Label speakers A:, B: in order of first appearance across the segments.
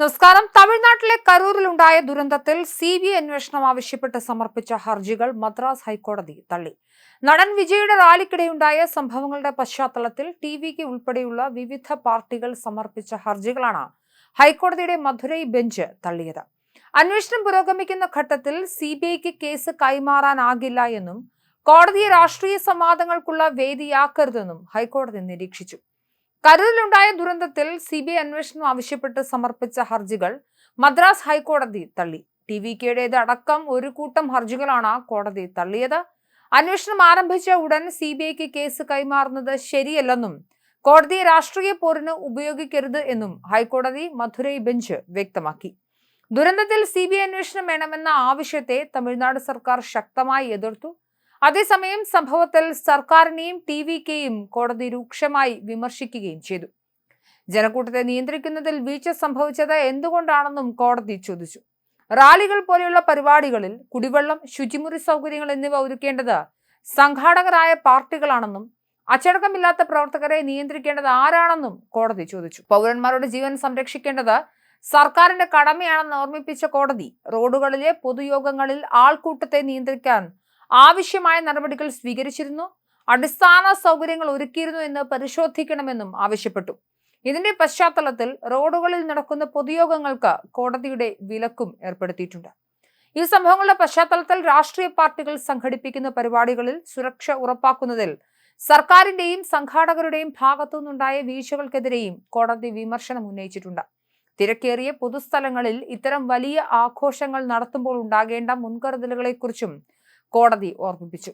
A: നമസ്കാരം. തമിഴ്നാട്ടിലെ കരൂരിലുണ്ടായ ദുരന്തത്തിൽ സി ബി ഐ അന്വേഷണം ആവശ്യപ്പെട്ട് സമർപ്പിച്ച ഹർജികൾ മദ്രാസ് ഹൈക്കോടതി തള്ളി. നടൻ വിജയുടെ റാലിക്കിടെയുണ്ടായ സംഭവങ്ങളുടെ പശ്ചാത്തലത്തിൽ ടി വിക്ക് ഉൾപ്പെടെയുള്ള വിവിധ പാർട്ടികൾ സമർപ്പിച്ച ഹർജികളാണ് ഹൈക്കോടതിയുടെ മധുരൈ ബെഞ്ച് തള്ളിയത്. അന്വേഷണം പുരോഗമിക്കുന്ന ഘട്ടത്തിൽ സി ബി ഐക്ക് കേസ് കൈമാറാനാകില്ല എന്നും കോടതിയെ രാഷ്ട്രീയ സംവാദങ്ങൾക്കുള്ള വേദിയാക്കരുതെന്നും ഹൈക്കോടതി നിരീക്ഷിച്ചു. കരൂരിലുണ്ടായ ദുരന്തത്തിൽ സി ബി ഐ അന്വേഷണം ആവശ്യപ്പെട്ട് സമർപ്പിച്ച ഹർജികൾ മദ്രാസ് ഹൈക്കോടതി തള്ളി. ടി വി കെയുടേത് അടക്കം ഒരു കൂട്ടം ഹർജികളാണ് കോടതി തള്ളിയത്. അന്വേഷണം ആരംഭിച്ച ഉടൻ സി ബി ഐക്ക് കേസ് കൈമാറുന്നത് ശരിയല്ലെന്നും കോടതിയെ രാഷ്ട്രീയ പോരിന് ഉപയോഗിക്കരുത് എന്നും ഹൈക്കോടതി മധുരൈ ബെഞ്ച് വ്യക്തമാക്കി. ദുരന്തത്തിൽ സി ബി ഐ അന്വേഷണം വേണമെന്ന ആവശ്യത്തെ തമിഴ്നാട് സർക്കാർ ശക്തമായി എതിർത്തു. അതേസമയം സംഭവത്തിൽ സർക്കാരിനെയും ടി വി കെയും കോടതി രൂക്ഷമായി വിമർശിക്കുകയും ചെയ്തു. ജനക്കൂട്ടത്തെ നിയന്ത്രിക്കുന്നതിൽ വീഴ്ച സംഭവിച്ചത് എന്തുകൊണ്ടാണെന്നും കോടതി ചോദിച്ചു. റാലികൾ പോലെയുള്ള പരിപാടികളിൽ കുടിവെള്ളം ശുചിമുറി സൗകര്യങ്ങൾ എന്നിവ ഒരുക്കേണ്ടത് സംഘാടകരായ പാർട്ടികളാണെന്നും അച്ചടക്കമില്ലാത്ത പ്രവർത്തകരെ നിയന്ത്രിക്കേണ്ടത് ആരാണെന്നും കോടതി ചോദിച്ചു. പൗരന്മാരുടെ ജീവൻ സംരക്ഷിക്കേണ്ടത് സർക്കാരിന്റെ കടമയാണെന്ന് ഓർമ്മിപ്പിച്ച കോടതി റോഡുകളിലെ പൊതുയോഗങ്ങളിൽ ആൾക്കൂട്ടത്തെ നിയന്ത്രിക്കാൻ ആവശ്യമായ നടപടികൾ സ്വീകരിച്ചിരുന്നു. അടിസ്ഥാന സൗകര്യങ്ങൾ ഒരുക്കിയിരുന്നു എന്ന് പരിശോധിക്കണമെന്നും ആവശ്യപ്പെട്ടു. ഇതിന്റെ പശ്ചാത്തലത്തിൽ റോഡുകളിൽ നടക്കുന്ന പൊതുയോഗങ്ങൾക്ക് കോടതിയുടെ വിലക്കും ഏർപ്പെടുത്തിയിട്ടുണ്ട്. ഈ സംഭവങ്ങളുടെ പശ്ചാത്തലത്തിൽ രാഷ്ട്രീയ പാർട്ടികൾ സംഘടിപ്പിക്കുന്ന പരിപാടികളിൽ സുരക്ഷ ഉറപ്പാക്കുന്നതിൽ സർക്കാരിന്റെയും സംഘാടകരുടെയും ഭാഗത്തുനിന്നുണ്ടായ വീഴ്ചകൾക്കെതിരെയും കോടതി വിമർശനം ഉന്നയിച്ചിട്ടുണ്ട്. തിരക്കേറിയ പൊതുസ്ഥലങ്ങളിൽ ഇത്തരം വലിയ ആഘോഷങ്ങൾ നടത്തുമ്പോൾ ഉണ്ടാകേണ്ട മുൻകരുതലുകളെക്കുറിച്ചും കോടതി ഓർമ്മിപ്പിച്ചു.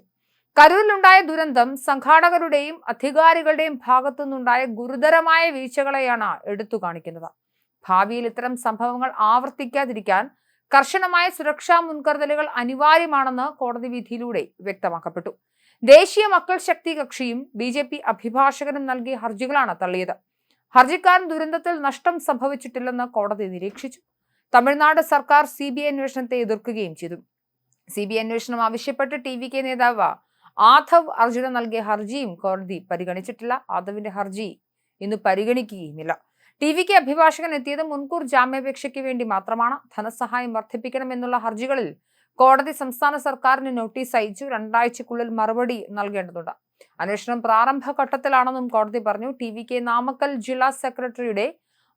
A: കരൂരിലുണ്ടായ ദുരന്തം സംഘാടകരുടെയും അധികാരികളുടെയും ഭാഗത്തുനിന്നുണ്ടായ ഗുരുതരമായ വീഴ്ചകളെയാണ് എടുത്തു കാണിക്കുന്നത് ഭാവിയിൽ ഇത്തരം സംഭവങ്ങൾ ആവർത്തിക്കാതിരിക്കാൻ കർശനമായ സുരക്ഷാ മുൻകരുതലുകൾ അനിവാര്യമാണെന്ന് കോടതി വിധിയിലൂടെ വ്യക്തമാക്കപ്പെട്ടു. ദേശീയ മക്കൾ ശക്തി കക്ഷിയും ബി ജെ പി അഭിഭാഷകനും നൽകിയ ഹർജികളാണ് തള്ളിയത്. ഹർജിക്കാരൻ ദുരന്തത്തിൽ നഷ്ടം സംഭവിച്ചിട്ടില്ലെന്ന് കോടതി നിരീക്ഷിച്ചു. തമിഴ്നാട് സർക്കാർ സി ബി ഐ അന്വേഷണത്തെ എതിർക്കുകയും ചെയ്തു. സി ബി അന്വേഷണം ആവശ്യപ്പെട്ട് ടി വി കെ നേതാവ് ആധവ് അർജുന നൽകിയ ഹർജിയും കോടതി പരിഗണിച്ചിട്ടില്ല. ആധവിന്റെ ഹർജി ഇന്ന് പരിഗണിക്കുകയുമില്ല. ടി വിക്ക് അഭിഭാഷകൻ എത്തിയത് മുൻകൂർ ജാമ്യാപേക്ഷയ്ക്ക് വേണ്ടി മാത്രമാണ്. ധനസഹായം വർദ്ധിപ്പിക്കണമെന്നുള്ള ഹർജികളിൽ കോടതി സംസ്ഥാന സർക്കാരിന് നോട്ടീസ് അയച്ചു. രണ്ടാഴ്ചക്കുള്ളിൽ മറുപടി നൽകേണ്ടതുണ്ട്. അന്വേഷണം പ്രാരംഭഘട്ടത്തിലാണെന്നും കോടതി പറഞ്ഞു. ടി വി കെ നാമക്കൽ ജില്ലാ സെക്രട്ടറിയുടെ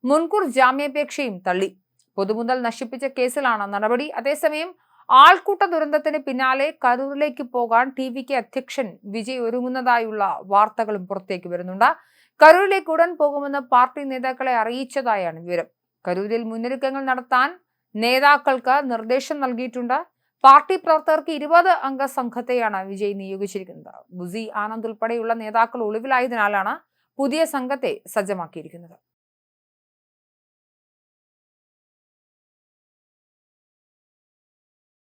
A: മുൻകൂർ ജാമ്യാപേക്ഷയും തള്ളി. പൊതുമുതൽ നശിപ്പിച്ച കേസിലാണ് നടപടി. അതേസമയം ആൾക്കൂട്ട ദുരന്തത്തിന് പിന്നാലെ കരൂരിലേക്ക് പോകാൻ ടി വി കെ അധ്യക്ഷൻ വിജയ് ഒരുങ്ങുന്നതായുള്ള വാർത്തകളും പുറത്തേക്ക് വരുന്നുണ്ട്. കരൂരിലേക്ക് ഉടൻ പോകുമെന്ന് പാർട്ടി നേതാക്കളെ അറിയിച്ചതായാണ് വിവരം. കരൂരിൽ മുന്നൊരുക്കങ്ങൾ നടത്താൻ നേതാക്കൾക്ക് നിർദ്ദേശം നൽകിയിട്ടുണ്ട്. പാർട്ടി പ്രവർത്തകർക്ക് ഇരുപത് അംഗ സംഘത്തെയാണ് വിജയ് നിയോഗിച്ചിരിക്കുന്നത്. ബുസി ആനന്ദ് ഉൾപ്പെടെയുള്ള നേതാക്കൾ ഒളിവിലായതിനാലാണ് പുതിയ സംഘത്തെ സജ്ജമാക്കിയിരിക്കുന്നത്.